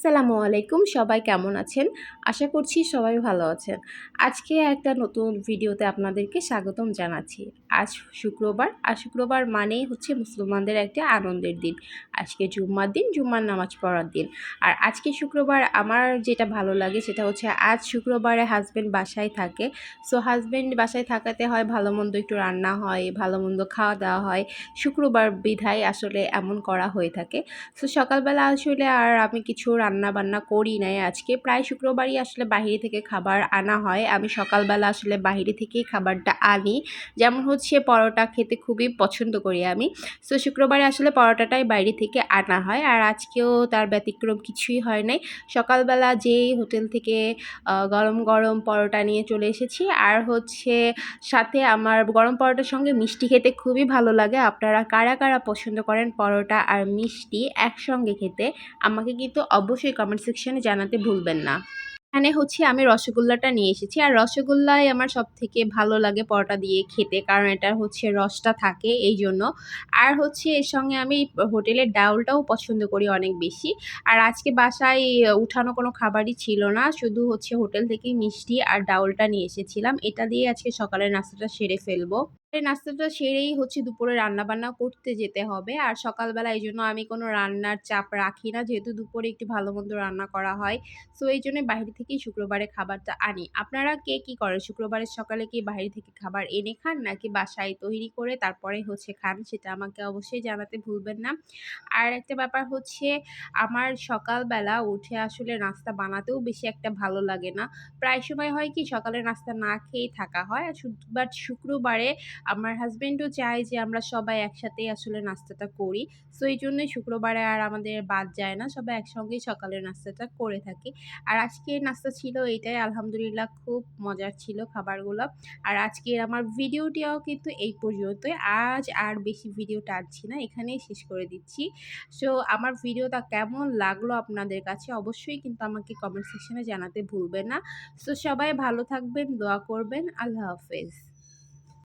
আসসালামু আলাইকুম, সবাই কেমন আছেন? আশা করছি সবাই ভালো আছেন। আজকে একটা নতুন ভিডিওতে আপনাদেরকে স্বাগতম জানাচ্ছি। আজ শুক্রবার, আর শুক্রবার মানেই হচ্ছে মুসলমানদের একটা আনন্দের দিন। আজকে জুম্মার দিন, জুম্মার নামাজ পড়ার দিন। আর আজকে শুক্রবার আমার যেটা ভালো লাগে সেটা হচ্ছে আজ শুক্রবারে হাজব্যান্ড বাসায় থাকে। সো হাজব্যান্ড বাসায় থাকাতে হয়, ভালো মন্দ একটু রান্না হয়, ভালো মন্দ খাওয়া দাওয়া হয়। শুক্রবার বিধায় আসলে এমন করা হয়ে থাকে। সো সকালবেলা আসলে আর আমি কিছু রান্না বান্না করি নাই আজকে। প্রায় শুক্রবারই আসলে বাহিরে থেকে খাবার আনা হয়। আমি সকালবেলা আসলে বাহিরে থেকেই খাবারটা আনি। যেমন হচ্ছে পরোটা খেতে খুবই পছন্দ করি আমি। সো শুক্রবারে আসলে পরোটাটাই বাইরে থেকে আনা হয়। আর আজকেও তার ব্যতিক্রম কিছুই হয় নাই। সকালবেলা যেই হোটেল থেকে গরম গরম পরোটা নিয়ে চলে এসেছি। আর হচ্ছে সাথে আমার গরম পরোটার সঙ্গে মিষ্টি খেতে খুবই ভালো লাগে। আপনারা কারা কারা পছন্দ করেন পরোটা আর মিষ্টি একসঙ্গে খেতে? আমাকে কিন্তু অবশ্যই কমেন্ট সেকশনে জানাতে ভুলবেন না। এখানে হচ্ছে আমি রসগোল্লাটা নিয়ে এসেছি। আর রসগোল্লাই আমার সব থেকে ভালো লাগে পরোটা দিয়ে খেতে, কারণ এটা হচ্ছে রসটা থাকে এই জন্য। আর হচ্ছে এর সঙ্গে আমি হোটেলের ডাউলটাও পছন্দ করি অনেক বেশি। আর আজকে বাসায় উঠানো কোনো খাবারই ছিল না, শুধু হচ্ছে হোটেল থেকেই মিষ্টি আর ডাউলটা নিয়ে এসেছিলাম। এটা দিয়ে আজকে সকালের নাস্তাটা সেরে ফেলব। নাস্তাটা সেরেই হচ্ছে দুপুরে রান্না বান্না করতে যেতে হবে। আর সকালবেলা এই জন্য আমি কোনো রান্নার চাপ রাখি না। যেহেতু দুপুরে একটু ভালো মন্দ রান্না করা হয়। সো এই জন্য বাইরে থেকেই শুক্রবারে খাবারটা আনি। আপনারা কে কি করেন? শুক্রবারের সকালে কি বাইরে থেকে খাবার এনে খান? নাকি বাসায় তৈরি করে তারপরে হচ্ছে খান? সেটা আমাকে অবশ্যই জানাতে ভুলবেন না। আর একটা ব্যাপার হচ্ছে, আমার সকালবেলা উঠে আসলে নাস্তা বানাতেও বেশি একটা ভালো লাগে না। প্রায় সময় হয় কি, সকালে নাস্তা না খেয়েই থাকা হয়। আর বাট শুক্রবারে আমার হাজব্যান্ডও চায় যে আমরা সবাই একসাথে আসলে নাস্তাটা করি। সো এই জন্যই শুক্রবারে আর আমাদের বাদ যায় না, সবাই একসঙ্গেই সকালের নাস্তাটা করে থাকি। আর আজকে নাস্তা ছিল এইটাই, আলহামদুলিল্লাহ খুব মজার ছিল খাবারগুলো। আর আজকের আমার ভিডিওটিও কিন্তু এই পর্যন্তই, আজ আর বেশি ভিডিও টানছি না, এখানেই শেষ করে দিচ্ছি। সো আমার ভিডিওটা কেমন লাগল আপনাদের কাছে অবশ্যই কিন্তু আমাকে কমেন্ট সেকশনে জানাতে ভুলবেন না। সো সবাই ভালো থাকবেন, দোয়া করবেন, আল্লাহ হাফেজ।